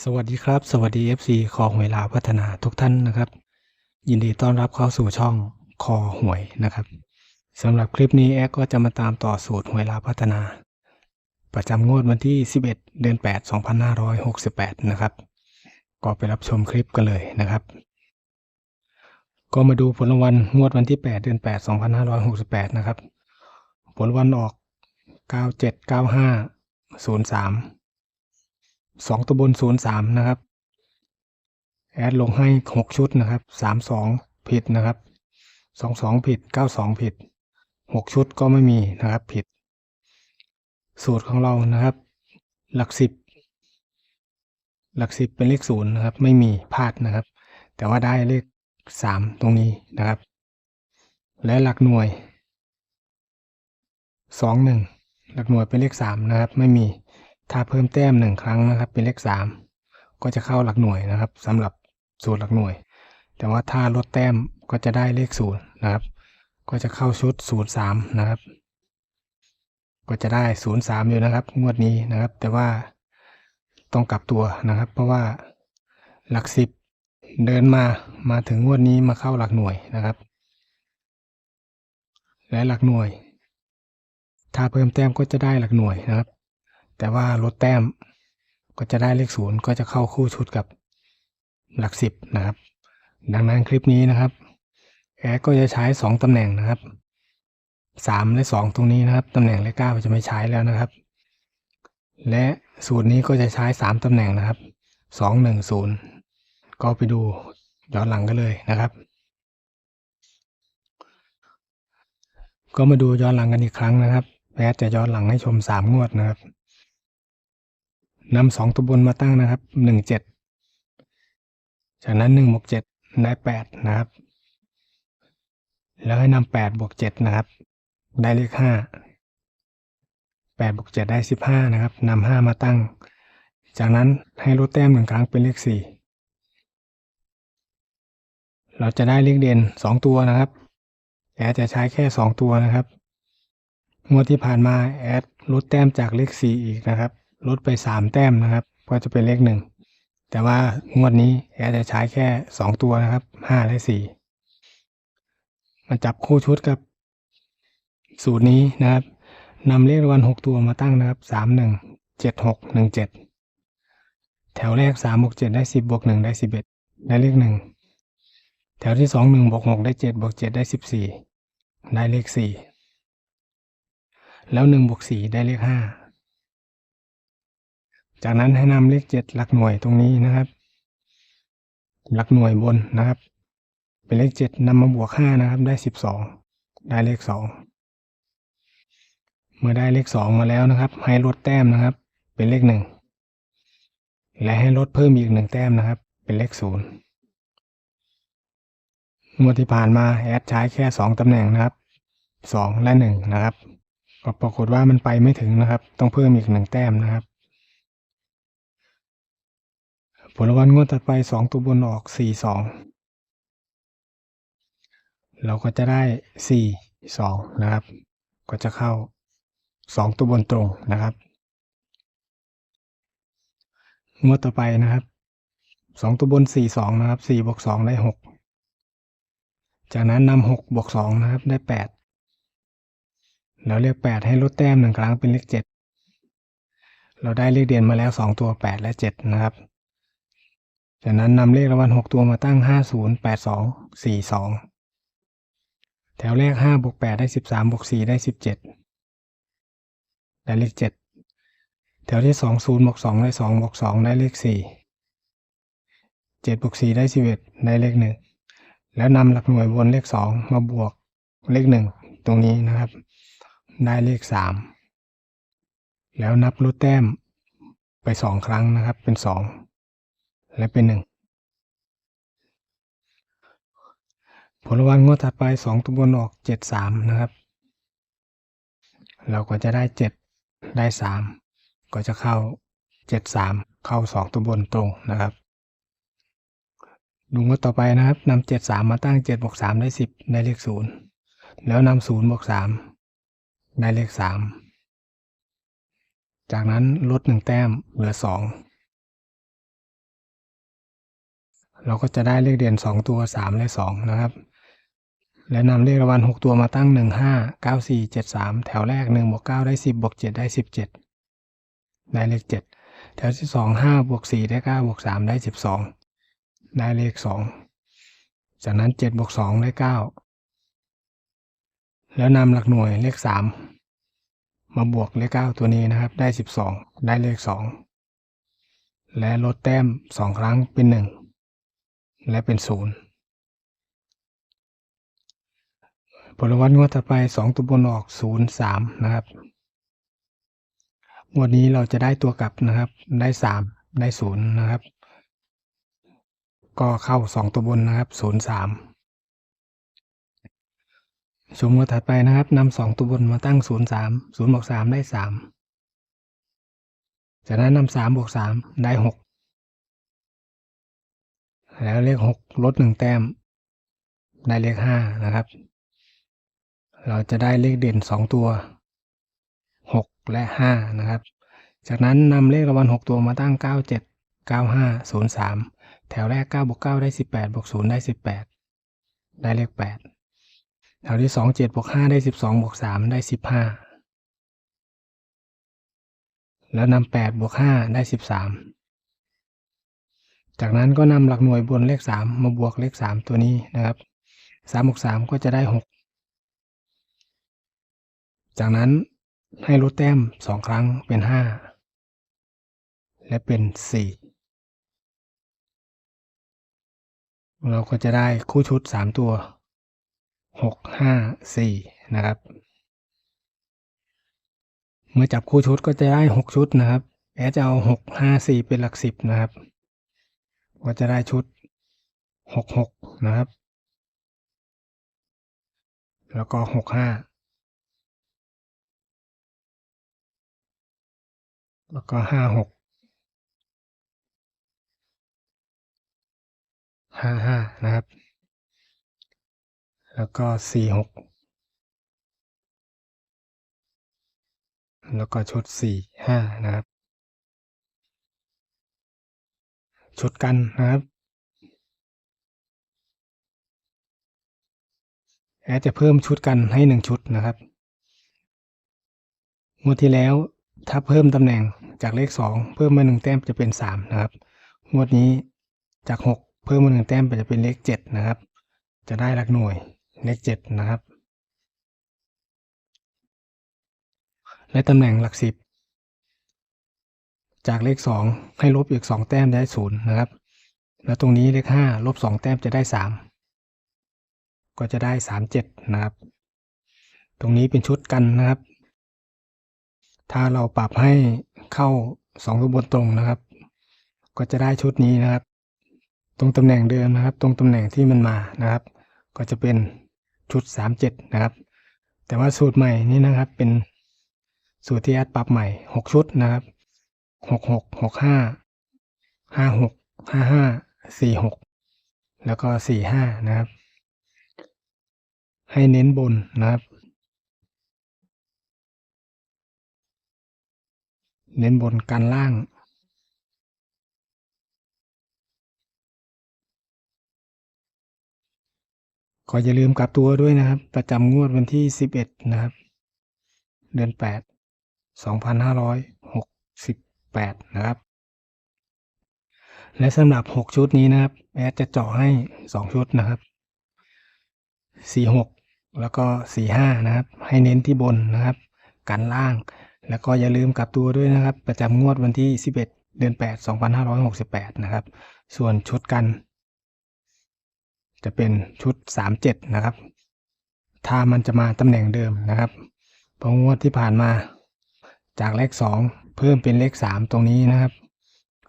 สวัสดีครับ สวัสดี FC คอหวยลาวพัฒนาทุกท่านนะครับ ยินดีต้อนรับเข้าสู่ช่องคอหวยนะครับสำหรับคลิปนี้แอดก็จะมาตามต่อสูตรหวยลาวพัฒนา ประจำงวดวันที่ 11 เดือน 8 2568 นะครับ ก็ไปรับชมคลิปกันเลยนะครับ ก็มาดูผลรางวัลงวดวันที่ 8 เดือน 8 2568 นะครับ ผลวัลออก 9795 03 สองตัวบนศูนย์สามนะครับ แอดลงให้หกชุดนะครับสามสองผิดนะครับสองสองผิดเก้าสองผิดหกชุดก็ไม่มีนะครับผิด สูตรของเรานะครับ หลักสิบหลักสิบเป็นเลขศูนย์นะครับ ไม่มีพลาดนะครับ แต่ว่าได้เลขสามตรงนี้นะครับ และหลักหน่วยสองหนึ่งหลักหน่วยเป็นเลขสามนะครับ ไม่มี ถ้าเพิ่มแต้มหนึ่งครั้งนะครับ เป็นเลขสามก็จะเข้าหลักหน่วยนะครับสำหรับสูตรหลักหน่วย แต่ว่าถ้าลดแต้มก็จะได้เลขศูนย์นะครับ ก็จะเข้าชุดศูนย์สามนะครับ ก็จะได้ศูนย์สามอยู่นะครับ งวดนี้นะครับ แต่ว่าต้องกลับตัวนะครับ เพราะว่าหลักสิบเดินมามาถึงงวดนี้มาเข้าหลักหน่วยนะครับ และหลักหน่วย ถ้าเพิ่มแต้มก็จะได้หลักหน่วยนะครับ แต่ว่าลดแต้มก็จะได้เลขศูนย์ก็จะเข้าคู่ชุดกับหลักสิบนะครับ ดังนั้นคลิปนี้นะครับแอดก็จะใช้สองตำแหน่งนะครับสามและสองตรงนี้นะครับตำแหน่งเลขเก้าจะไม่ใช้แล้วนะครับ และสูตรนี้ก็จะใช้สามตำแหน่งนะครับสองหนึ่งศูนย์ก็ไปดูย้อนหลังกันเลยนะครับ ก็มาดูย้อนหลังกันอีกครั้งนะครับแอดจะย้อนหลังให้ชมสามงวดนะครับ นำสองตัวบนมาตั้งนะครับหนึ่งเจ็ดจากนั้นหนึ่งบวกเจ็ดได้แปดนะครับ แล้วให้นำแปดบวกเจ็ดนะครับ ได้เลขห้าแปดบวกเจ็ดได้สิบห้านะครับนำห้ามาตั้ง จากนั้นให้ลดแต้มหนึ่งครั้งเป็นเลขสี่เราจะได้เลขเด่นสองตัวนะครับ แอดจะใช้แค่สองตัวนะครับงวดที่ผ่านมาแอดลดแต้มจากเลขสี่อีกนะครับ ลดไปสามแต้มนะครับ ก็จะเป็นเลขหนึ่งแต่ว่างวดนี้แอดจะใช้แค่สองตัวนะครับห้าและสี่มาจับคู่ชุดกับ สูตรนี้นะครับนำเลขรางวัลหกตัวมาตั้งนะครับสามหนึ่งเจ็ดหกหนึ่งเจ็ดแถวแรกสามบวกเจ็ดได้สิบบวกหนึ่งได้สิบเอ็ดได้เลขหนึ่งแถวที่สองหนึ่งบวกหกได้เจ็ดบวกเจ็ดได้สิบสี่ได้เลขสี่แล้วหนึ่งบวกสี่ได้เลขห้า จากนั้นให้นำเลขเจ็ดหลักหน่วยตรงนี้นะครับ หลักหน่วยบนนะครับ เป็นเลขเจ็ดนำมาบวกห้านะครับ ได้สิบสองได้เลขสองเมื่อได้เลขสองมาแล้วนะครับ ให้ลดแต้มนะครับ เป็นเลขหนึ่งและให้ลดเพิ่มอีกหนึ่งแต้มนะครับ เป็นเลขศูนย์งวดที่ผ่านมาแอดใช้แค่สองตำแหน่งนะครับสองและหนึ่งนะครับก็ปรากฏว่ามันไปไม่ถึงนะครับ ต้องเพิ่มอีกหนึ่งแต้มนะครับ ผลรางวัลงวดถัดไปสองตัวบนออกสี่สองเราก็จะได้สี่สองนะครับ ก็จะเข้าสองตัวบนตรงนะครับ งวดต่อไปนะครับสองตัวบนสี่สองนะครับสี่บวกสองได้หกจากนั้นนำหกบวกสองนะครับ ได้แปดแล้วเลขแปดให้ลดแต้มหนึ่งครั้งเป็นเลขเจ็ดเราได้เลขเด่นมาแล้วสองตัวแปดและเจ็ดนะครับ จากนั้นนำเลขรางวัลหกตัวมาตั้งห้าศูนย์แปดสองสี่สองแถวแรกห้าบวกแปดได้สิบสามบวกสี่ได้สิบเจ็ดได้เลขเจ็ดแถวที่สองศูนย์บวกสองได้สองบวกสองได้เลขสี่เจ็ดบวกสี่ได้สิบเอ็ดได้เลขหนึ่งแล้วนำหลักหน่วยบนเลขสองมาบวกเลขหนึ่งตรงนี้นะครับ ได้เลขสามแล้วนับลดแต้มไปสองครั้งนะครับเป็นสอง และเป็นหนึ่งผลรางวัลงวดถัดไปสองตัวบนออกเจ็ดสามนะครับ เราก็จะได้เจ็ดได้สามก็จะเข้าเจ็ดสามเข้าสองตัวบนตรงนะครับดูงวดต่อไปนะครับนำเจ็ดสามมาตั้งเจ็ดบวกสามได้สิบได้เลขศูนย์แล้วนำศูนย์บวกสามได้เลขสามจากนั้นลดหนึ่งแต้มเหลือสอง เราก็จะได้เลขเด่นสองตัวสามและสองนะครับ และนำเลขรางวัลหกตัวมาตั้งหนึ่งห้าเก้าสี่เจ็ดสามแถวแรกหนึ่งบวกเก้าได้สิบบวกเจ็ดได้สิบเจ็ดได้เลขเจ็ดแถวที่สองห้าบวกสี่ได้เก้าบวกสามได้สิบสองได้เลขสองจากนั้นเจ็ดบวกสองได้เก้าแล้วนำหลักหน่วยเลขสามมาบวกเลขเก้าตัวนี้นะครับ ได้สิบสองได้เลขสองและลดแต้มสองครั้งเป็นหนึ่ง และเป็นศูนย์ผลวัตงวดต่อไปสองตัวบนออกศูนย์สามนะครับงวดนี้เราจะได้ตัวกลับนะครับ ได้สามได้ศูนย์นะครับ ก็เข้าสองตัวบนนะครับศูนย์สามชมงวดถัดไปนะครับนำสองตัวบนมาตั้งศูนย์สามศูนย์บวกสามได้สามจากนั้นนำสามบวกสามได้หก แล้วเลขหกลดหนึ่งแต้ม ได้เลขห้านะครับ เราจะได้เลขเด่นสองตัวหกและห้านะครับ จากนั้นนำเลขรางวัลหกตัวมาตั้งเก้าเจ็ดเก้าห้าศูนย์สามแถวแรกเก้าบวกเก้าได้สิบแปดบวกศูนย์ได้สิบแปดได้เลขแปดแถวที่สองเจ็ดบวกห้าได้สิบสองบวกสามได้สิบห้าแล้วนำแปดบวกห้าได้สิบสาม จากนั้นก็นำหลักหน่วยบนเลขสามมาบวกเลขสามตัวนี้นะครับสามบวกสามก็จะได้หกจากนั้นให้ลดแต้มสองครั้งเป็นห้าและเป็นสี่เราก็จะได้คู่ชุดสามตัวหกห้าสี่นะครับ เมื่อจับคู่ชุดก็จะได้หกชุดนะครับ แอดจะเอาหกห้าสี่เป็นหลักสิบนะครับ ก็จะได้ชุดหกหกนะครับ แล้วก็หกห้าแล้วก็ห้าหกห้าห้านะครับ แล้วก็สี่หกแล้วก็ชุดสี่ห้านะครับ ชุดกันนะครับแอดจะเพิ่มชุดกันให้หนึ่งชุดนะครับงวดที่แล้วถ้าเพิ่มตำแหน่งจากเลขสองเพิ่มมาหนึ่งแต้มจะเป็นสามนะครับ งวดนี้จากหกเพิ่มมาหนึ่งแต้มจะเป็นเลขเจ็ดนะครับ จะได้หลักหน่วยเลขเจ็ดนะครับ และตำแหน่งหลักสิบ จากเลขสองให้ลบอีกสองแต้มได้ศูนย์นะครับ แล้วตรงนี้เลขห้าลบสองแต้มจะได้สามก็จะได้สามเจ็ดนะครับ ตรงนี้เป็นชุดกันนะครับ ถ้าเราปรับให้เข้าสองตัวบนตรงนะครับ ก็จะได้ชุดนี้นะครับ ตรงตำแหน่งเดิมนะครับ ตรงตำแหน่งที่มันมานะครับ ก็จะเป็นชุดสามเจ็ดนะครับ แต่ว่าสูตรใหม่นี้นะครับเป็นสูตรที่แอดปรับใหม่หกชุดนะครับ หกหกหกห้าห้าหกห้าห้าสี่หกแล้วก็สี่ห้านะครับ ให้เน้นบนนะครับ เน้นบนกันล่างก็อย่าลืมกลับตัวด้วยนะครับ ประจำงวดวันที่ 11 นะครับ เดือน 8 8 นะครับ และสำหรับ 6 ชุดนี้นะครับ แอดจะเจาะให้ 2 ชุดนะครับ 46 แล้วก็ 45 นะครับ ให้เน้นที่บนนะครับ กันล่าง แล้วก็อย่าลืมกลับตัวด้วยนะครับ ประจำงวดวันที่ 11 เดือน 8 2568 นะครับ ส่วนชุดกัน จะเป็นชุด 37 นะครับ ถ้ามันจะมาตำแหน่งเดิมนะครับ เพองวดที่ผ่านมา จากเลข 2 เพิ่มเป็นเลข 3 ตรงนี้นะครับ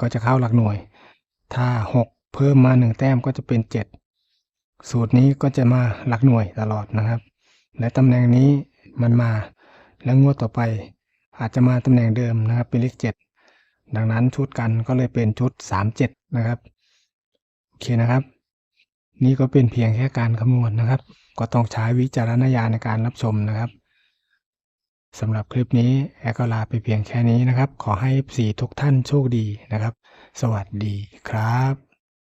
ก็จะเข้าหลักหน่วย ถ้า 6 เพิ่มมา 1 แต้มก็จะเป็น 7 สูตรนี้ก็จะมาหลักหน่วยตลอดนะครับ และตำแหน่งนี้มันมาแล้วงวดต่อไป อาจจะมาตำแหน่งเดิมนะครับเป็นเลข 7 ดังนั้นชุดกันก็เลยเป็นชุด 37 นะครับโอเคนะครับนี่ก็เป็นเพียงแค่การคำนวณนะครับ ก็ต้องใช้วิจารณญาณในการรับชมนะครับ สำหรับคลิปนี้แอร์ก็ลาไปเพียงแค่นี้นะครับ ขอให้สีทุกท่านโชคดีนะครับ สวัสดีครับ